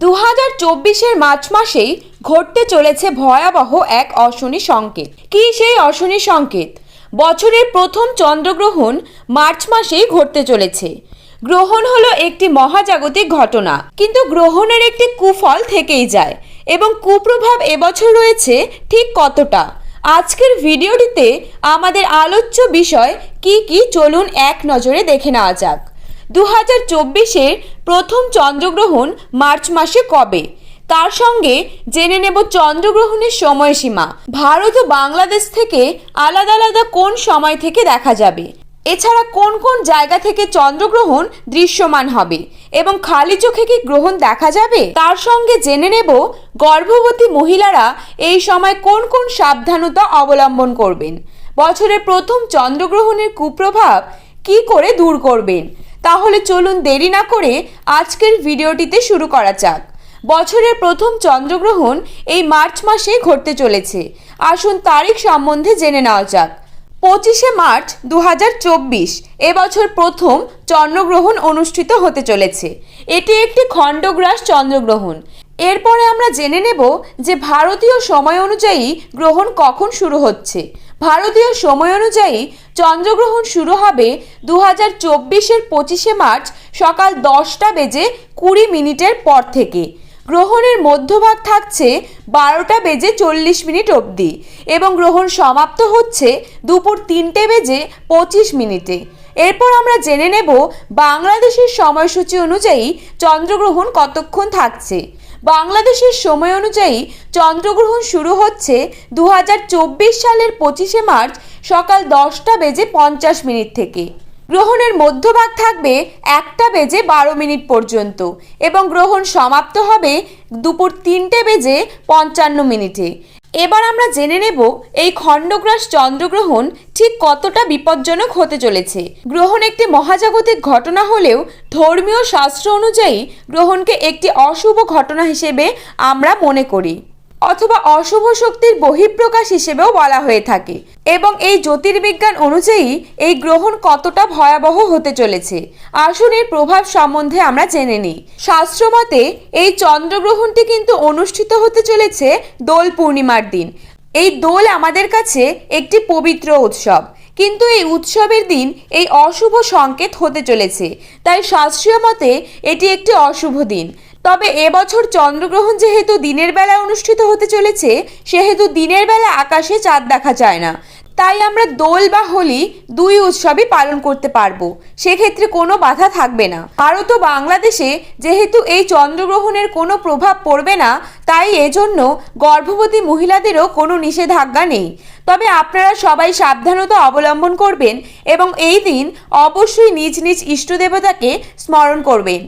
দু হাজার চব্বিশের মার্চ মাসেই ঘটতে চলেছে ভয়াবহ এক অশনি সংকেত। কী সেই অশনি সংকেত? বছরের প্রথম চন্দ্রগ্রহণ মার্চ মাসেই ঘটতে চলেছে। গ্রহণ হলো একটি মহাজাগতিক ঘটনা, কিন্তু গ্রহণের একটি কুফল থেকেই যায়, এবং কুপ্রভাব এবছর রয়েছে ঠিক কতটা? আজকের ভিডিওটিতে আমাদের আলোচ্য বিষয় কি কি চলুন এক নজরে দেখে নেওয়া যাক। দু হাজার চব্বিশের প্রথম চন্দ্রগ্রহণ মার্চ মাসে কবে? তার সঙ্গে জেনে নেব চন্দ্রগ্রহণের সময়সীমা। ভারত ও বাংলাদেশ থেকে আলাদা আলাদা কোন সময় থেকে দেখা যাবে? এছাড়া কোন কোন জায়গা থেকে চন্দ্রগ্রহণ দৃশ্যমান হবে? এবং খালি চোখে কি গ্রহণ দেখা যাবে? তার সঙ্গে জেনে নেব গর্ভবতী মহিলারা এই সময় কোন কোন সাবধানতা অবলম্বন করবেন? বছরের প্রথম চন্দ্রগ্রহণের কুপ্রভাব কি করে দূর করবেন? তাহলে চলুন দেরি না করে আজকের ভিডিওটিতে শুরু করা যাক। বছরের প্রথম চন্দ্রগ্রহণ এই মার্চ মাসে ঘটতে চলেছে। আসুন তারিখ সম্বন্ধে জেনে নেওয়া যাক। পঁচিশে মার্চ দু হাজার চব্বিশ এবছর প্রথম চন্দ্রগ্রহণ অনুষ্ঠিত হতে চলেছে। এটি একটি খণ্ডগ্রাস চন্দ্রগ্রহণ। এরপরে আমরা জেনে নেব যে ভারতীয় সময় অনুযায়ী গ্রহণ কখন শুরু হচ্ছে। ভারতীয় সময় অনুযায়ী চন্দ্রগ্রহণ শুরু হবে দু হাজার চব্বিশের পঁচিশে মার্চ সকাল দশটা বেজে কুড়ি মিনিটের পর থেকে। গ্রহণের মধ্যভাগ থাকছে বারোটা বেজে চল্লিশ মিনিট অবধি এবং গ্রহণ সমাপ্ত হচ্ছে দুপুর তিনটে বেজে পঁচিশ মিনিটে। এরপর আমরা জেনে নেব বাংলাদেশের সময়সূচি অনুযায়ী চন্দ্রগ্রহণ কতক্ষণ থাকছে। বাংলাদেশের সময় অনুযায়ী চন্দ্রগ্রহণ শুরু হচ্ছে দু হাজার চব্বিশ সালের পঁচিশে মার্চ সকাল দশটা বেজে পঞ্চাশ মিনিট থেকে। গ্রহণের মধ্যভাগ থাকবে একটা বেজে বারো মিনিট পর্যন্ত এবং গ্রহণ সমাপ্ত হবে দুপুর তিনটে বেজে পঞ্চান্ন মিনিটে। এবার আমরা জেনে নেব এই খণ্ডগ্রাস চন্দ্রগ্রহণ ঠিক কতটা বিপজ্জনক হতে চলেছে। গ্রহণ একটি মহাজাগতিক ঘটনা হলেও ধর্মীয় শাস্ত্র অনুযায়ী গ্রহণকে একটি অশুভ ঘটনা হিসেবে আমরা মনে করি। অথবা অশুভ শক্তির বহিঃপ্রকাশ হিসেবেও বলা হয়ে থাকে। এবং এই জ্যোতির্বিজ্ঞান অনুযায়ী এই গ্রহণ কতটা ভয়াবহ হতে চলেছে আসুন এর প্রভাব সম্বন্ধে আমরা জেনে নিই। শাস্ত্রমতে এই চন্দ্রগ্রহণটি কিন্তু অনুষ্ঠিত হতে চলেছে দোল পূর্ণিমার দিন। এই দোল আমাদের কাছে একটি পবিত্র উৎসব। কিন্তু এই উৎসবের দিন এই অশুভ সংকেত হতে চলেছে। তাই শাস্ত্রীয় মতে এটি একটি অশুভ দিন। তবে এবছর চন্দ্রগ্রহণ যেহেতু দিনের বেলা অনুষ্ঠিত হতে চলেছে, সেহেতু দিনের বেলা আকাশে চাঁদ দেখা যায় না। তাই আমরা দোল বা হোলি দুই উৎসবই পালন করতে পারব। সেক্ষেত্রে কোনো বাধা থাকবে না। ভারত ও বাংলাদেশে যেহেতু এই চন্দ্রগ্রহণের কোনো প্রভাব পড়বে না, তাই এজন্য গর্ভবতী মহিলাদেরও কোনো নিষেধাজ্ঞা নেই। তবে আপনারা সবাই সাবধানতা অবলম্বন করবেন এবং এই দিন অবশ্যই নিজ নিজ ইষ্টদেবতাকে স্মরণ করবেন।